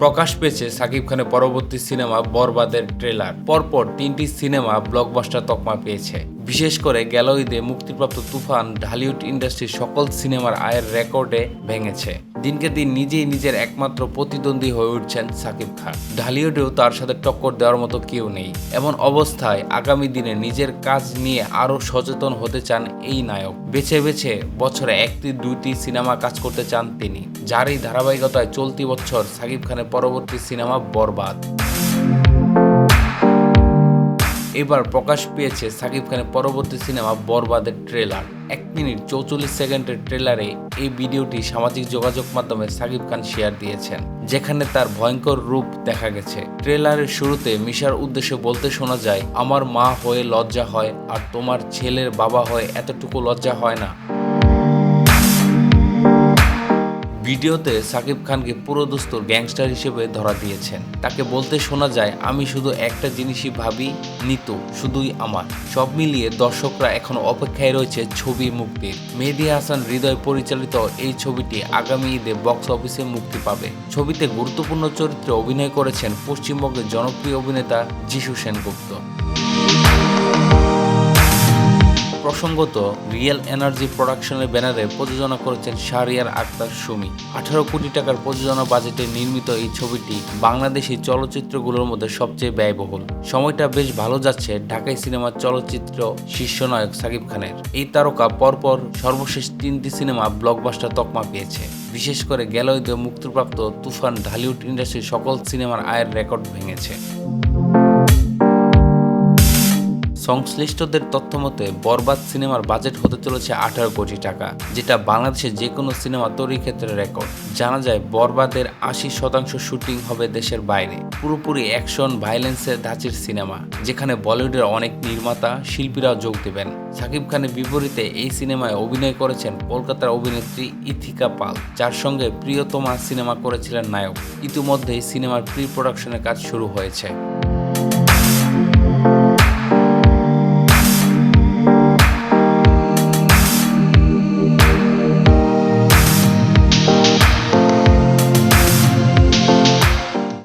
প্রকাশ পেয়েছে সাকিব খানের পরবর্তী সিনেমা বরবাদের ট্রেলার। পরপর তিনটি সিনেমা ব্লকবাস্টার তকমা পেয়েছে। বিশেষ করে গেল ঈদে মুক্তিপ্রাপ্ত তুফান, ঢালিউড ইন্ডাস্ট্রির সকল সিনেমার আয়ের রেকর্ডে ভেঙেছে। দিনকে দিন নিজেই নিজের একমাত্র প্রতিদ্বন্দ্বী হয়ে উঠছেন সাকিব খান। ঢালিউডেও তার সাথে টক্কর দেওয়ার মতো কেউ নেই। এমন অবস্থায় আগামী দিনে নিজের কাজ নিয়ে আরও সচেতন হতে চান এই নায়ক। বেছে বেছে বছরে একটি, দুইটি সিনেমা কাজ করতে চান তিনি যার এই ধারাবাহিকতায় চলতি বছর সাকিব খানের পরবর্তী সিনেমা বরবাদ। এবার প্রকাশ পেয়েছে সাকিব খানের পরবর্তী সিনেমা বরবাদের ট্রেলার। এক মিনিট চৌচল্লিশ সেকেন্ডের ট্রেলারে এই ভিডিওটি সামাজিক যোগাযোগ মাধ্যমে সাকিব খান শেয়ার দিয়েছেন, যেখানে তার ভয়ঙ্কর রূপ দেখা গেছে। ট্রেলারের শুরুতে মিশার উদ্দেশ্যে বলতে শোনা যায়, আমার মা হয়ে লজ্জা হয় আর তোমার ছেলের বাবা হয়ে এতটুকু লজ্জা হয় না। ভিডিওতে সাকিব খানকে পুরো পুরোদস্তুর গ্যাংস্টার হিসেবে ধরা দিয়েছেন। তাকে বলতে শোনা যায়, আমি শুধু একটা জিনিসই ভাবি, নিতু, শুধুই আমার। সব মিলিয়ে দর্শকরা এখন অপেক্ষায় রয়েছে ছবি মুক্তির। মেহেদি হাসান হৃদয় পরিচালিত এই ছবিটি আগামী ঈদে বক্স অফিসে মুক্তি পাবে। ছবিতে গুরুত্বপূর্ণ চরিত্রে অভিনয় করেছেন পশ্চিমবঙ্গের জনপ্রিয় অভিনেতা যিশু সেনগুপ্ত। প্রসঙ্গত, রিয়েল এনার্জি প্রোডাকশনের ব্যানারে প্রযোজনা করেছেন শাহরিয়ার আক্তার সুমি। আঠারো কোটি টাকার প্রযোজনা বাজেটে নির্মিত এই ছবিটি বাংলাদেশি চলচ্চিত্রগুলোর মধ্যে সবচেয়ে ব্যয়বহুল। সময়টা বেশ ভালো যাচ্ছে ঢাকাই সিনেমার চলচ্চিত্র শীর্ষনায়ক সাকিব খানের। এই তারকা পরপর সর্বশেষ তিনটি সিনেমা ব্লকবাস্টার তকমা পেয়েছে। বিশেষ করে গেল মুক্তিপ্রাপ্ত তুফান ঢালিউড ইন্ডাস্ট্রির সকল সিনেমার আয়ের রেকর্ড ভেঙেছে। সংশ্লিষ্টদের তথ্য মতে, বরবাদ সিনেমার বাজেট হতে চলেছে আঠারো কোটি টাকা, যেটা বাংলাদেশের যে কোনো সিনেমা তৈরির ক্ষেত্রে রেকর্ড। জানা যায়, বরবাদের আশি শতাংশ শুটিং হবে দেশের বাইরে, পুরোপুরি অ্যাকশন, ভাইলেন্সের ধাঁচের সিনেমা, যেখানে বলিউডের অনেক নির্মাতা, শিল্পীরাও যোগ দেবেন। সাকিব খানের বিপরীতে এই সিনেমায় অভিনয় করেছেন কলকাতার অভিনেত্রী ইথিকা পাল, যার সঙ্গে প্রিয়তমা সিনেমা করেছিলেন নায়ক। ইতিমধ্যেই সিনেমার প্রি প্রোডাকশনের কাজ শুরু হয়েছে।